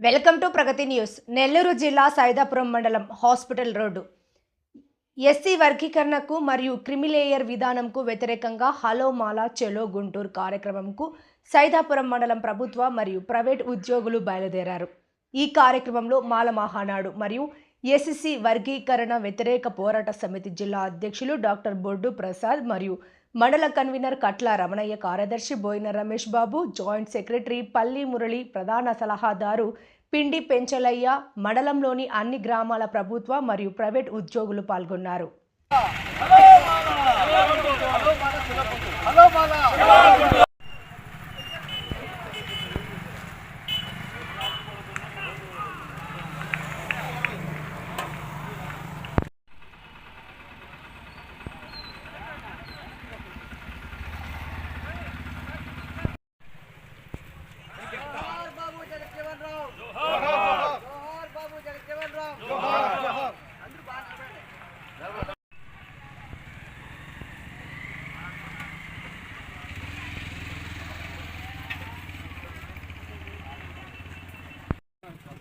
Welcome to Pragati news. Nellore జిల్లా సైదాపురం మండలం hospital road. SC వర్గీకరణకు మరియు క్రిమిలేయర్ విధానంకు వ్యతిరేకంగా హలో మాలా చెలో గుంటూరు కార్యక్రమంకు సైదాపురం మండలం ప్రభుత్వ మరియు ప్రైవేట్ ఉద్యోగులు బయలుదేరారు. ఈ కార్యక్రమంలో మాల మహానాడు మరియు ఎస్సీ వర్గీకరణ వ్యతిరేక పోరాట సమితి జిల్లా అధ్యక్షులు డాక్టర్ బొడ్డు ప్రసాద్ మరియు మండల కన్వీనర్ కట్ల రమణయ్య కార్యదర్శి బోయిన రమేష్ బాబు జాయింట్ సెక్రటరీ పల్లి మురళి ప్రధాన సలహాదారు పిండి పెంచలయ్య మండలంలోని అన్ని గ్రామాల ప్రభుత్వ మరియు ప్రైవేట్ ఉద్యోగులు పాల్గొన్నారు.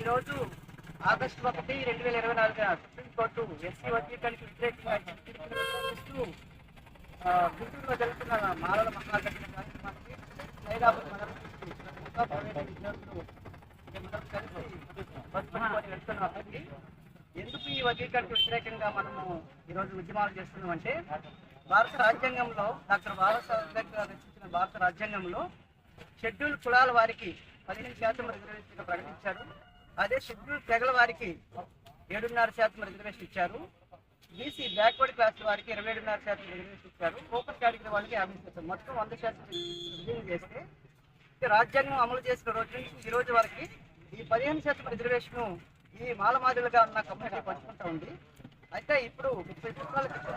ఈరోజు ఆగస్టు ఒకటి రెండు వేల ఇరవై నాలుగున సుప్రీంకోర్టు ఎస్సీ వర్గీకరణకు వ్యతిరేకంగా ఇచ్చిన గుంటూరులో జరుగుతున్న మాలల మహాగఠన కార్యక్రమానికి సైదాబాద్ మనం వెళ్తున్నామండి ఎందుకు ఈ వర్గీకరణకు వ్యతిరేకంగా మనము ఈరోజు ఉద్యమాలు చేస్తున్నామంటే భారత రాజ్యాంగంలో డాక్టర్ బాబాసాహెబ్ అంబేద్కర్ రచించిన భారత రాజ్యాంగంలో షెడ్యూల్ కులాల వారికి పదిహేను శాతం రిజర్వేషన్గా ప్రకటించారు. అదే షెడ్యూల్ తెగల వారికి ఏడున్నర శాతం రిజర్వేషన్ ఇచ్చారు. బీసీ బ్యాక్వర్డ్ క్లాస్ వారికి ఇరవై ఏడున్నర శాతం రిజర్వేషన్ ఇచ్చారు. ఓపెన్ కేటగిరీ వాళ్ళకి యాభై శాతం. మొత్తం వంద శాతం రిజర్వేషన్ చేస్తే రాజ్యాంగం అమలు చేసిన రోజు నుంచి ఈ రోజు వరకు ఈ పదిహేను శాతం రిజర్వేషన్ ఈ మాలమాదిలుగా ఉన్న కమ్యూనిటీ పంచుకుంటా ఉంది. అయితే ఇప్పుడు ముప్పై సంవత్సరాల క్రితం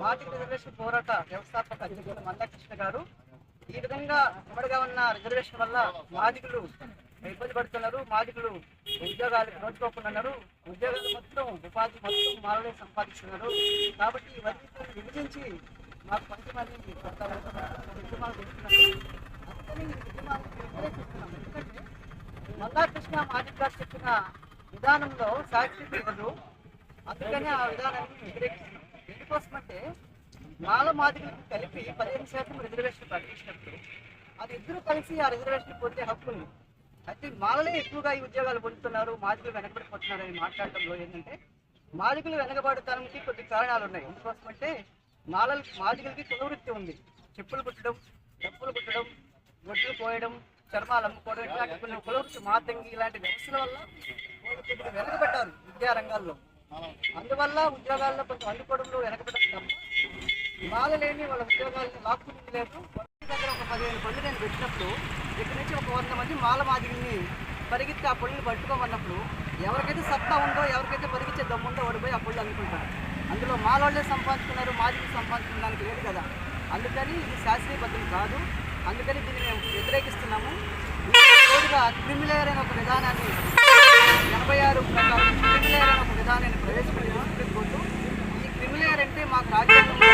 మాటి రిజర్వేషన్ పోరాట వ్యవస్థాపక అధ్యక్షుడు మందాకృష్ణ గారు ఈ విధంగా ఉమ్మడిగా ఉన్న రిజర్వేషన్ వల్ల మాదిగులు ఇబ్బంది పడుతున్నారు. మాదిగులు ఉద్యోగాలకు నోచుకోకుండా ఉద్యోగాలు మొత్తం ఉపాధి మొత్తం మాలలే సంపాదిస్తున్నారు. కాబట్టి ఇవన్నీ విభజించి మాకు కొంతమంది కొంత ఉద్యమాలు చేస్తున్నారు అందుకని వ్యతిరేకిస్తున్నాం ఎందుకంటే మల్లాకృష్ణ మాదిక్ గారు చెప్పిన విధానంలో సాక్షి ఇవ్వదు. అందుకని ఆ విధానాన్ని వ్యతిరేకిస్తున్నాం. ఎందుకోసమంటే మాల మాదిరిని కలిపి పదిహేను శాతం రిజర్వేషన్ ప్రకటించినప్పుడు అది ఇద్దరు కలిసి ఆ రిజర్వేషన్ పొందే హక్కు ఉంది అయితే మాలలే ఎక్కువగా ఈ ఉద్యోగాలు పొందుతున్నారు మాదికులు వెనకబడిపోతున్నారు అని మాట్లాడటంలో ఏంటంటే మాదికులు వెనకబడటానికి కొద్ది కారణాలు ఉన్నాయి. ఎందుకోసం అంటే మాలల మాదిగలకి కులవృత్తి ఉంది. చెప్పులు కుట్టడం డప్పులు కుట్టడం గొడ్లు కోయడం చర్మాలు అమ్ముకోవడం ఇలాంటి కొన్ని కులవృత్తి మాతంగి ఇలాంటి వ్యవస్థల వల్ల వాళ్ళు వెనకబడ్డారు విద్యా రంగాల్లో. అందువల్ల ఉద్యోగాల్లో కొంచెం అందుకోవడంలో వెనకబడ్డారు తప్ప మాల లేని వాళ్ళ ఉద్యోగాలను లాక్కుంది లేదు. దగ్గర ఒక పదిహేను పళ్ళు నేను పెట్టినప్పుడు ఇక్కడ నుంచి ఒక వంద మంది మాల మాదిరిని పరిగెత్తి ఆ పళ్ళుని పట్టుకోమన్నప్పుడు ఎవరికైతే సత్తా ఉందో ఎవరికైతే పరిగించే దమ్ము ఉందో ఆ పళ్ళు అనుకుంటారు అందులో మాలోళ్ళే సంపాదించుకున్నారు మాదిరి సంపాదించుకోవడానికి లేదు కదా. అందుకని ఇది శాస్త్రీయ పద్ధతి కాదు. అందుకని దీన్ని మేము వ్యతిరేకిస్తున్నాము. రోజుగా తోడుగా క్రిమిలేయర్ అనే ఒక విధానాన్ని ఎనభై ఆరు ప్రకారం క్రిమిలేయర్ అనే ఒక విధానాన్ని ప్రవేశపెట్టింది సుప్రీంకోర్టు. ఈ క్రిమిలేయర్ అంటే మాకు రాజ్యాంగంలో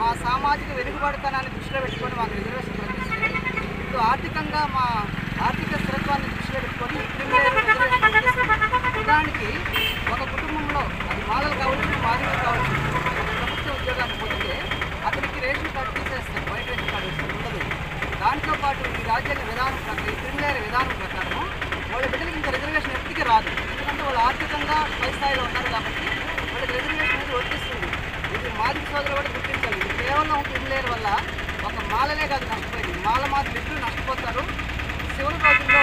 మా సామాజిక వెనుకబడతనాన్ని దృష్టిలో పెట్టుకొని మాకు రిజర్వేషన్ ఇప్పుడు ఆర్థికంగా మా ఆర్థిక స్థిరత్వాన్ని దృష్టిలో పెట్టుకొని దానికి ఒక కుటుంబంలో అది మాలలు కావచ్చు మాదిగలు కావచ్చు ప్రభుత్వ ఉద్యోగాన్ని పొందితే అతనికి రేషన్ కార్డు తీసేస్తారు వైట్ రేషన్ కార్డు ఉండదు. దాంతో పాటు ఈ రాజ్యాంగ విధానం ప్రకారం ఈ క్రిమిలేయర్ విధానం ప్రకారం వాళ్ళ బిడ్డలకి ఇంకా రిజర్వేషన్ ఎప్పటికీ రాదు. ఎందుకంటే వాళ్ళు ఆర్థికంగా పై స్థాయిలో ఉన్నారు కాబట్టి వాళ్ళకి రిజర్వేషన్ అనేది వర్తిస్తుంది. ఇది మాదిక సోదరులు కూడా గుర్తించాలి. ఇది కేవలం క్రిమిలేయర్ వల్ల వాళ్ళనే మాలనే కాదు నష్టపోయింది. మాల మాది బిడ్డలు నష్టపోతారు. చివరి రోజుల్లో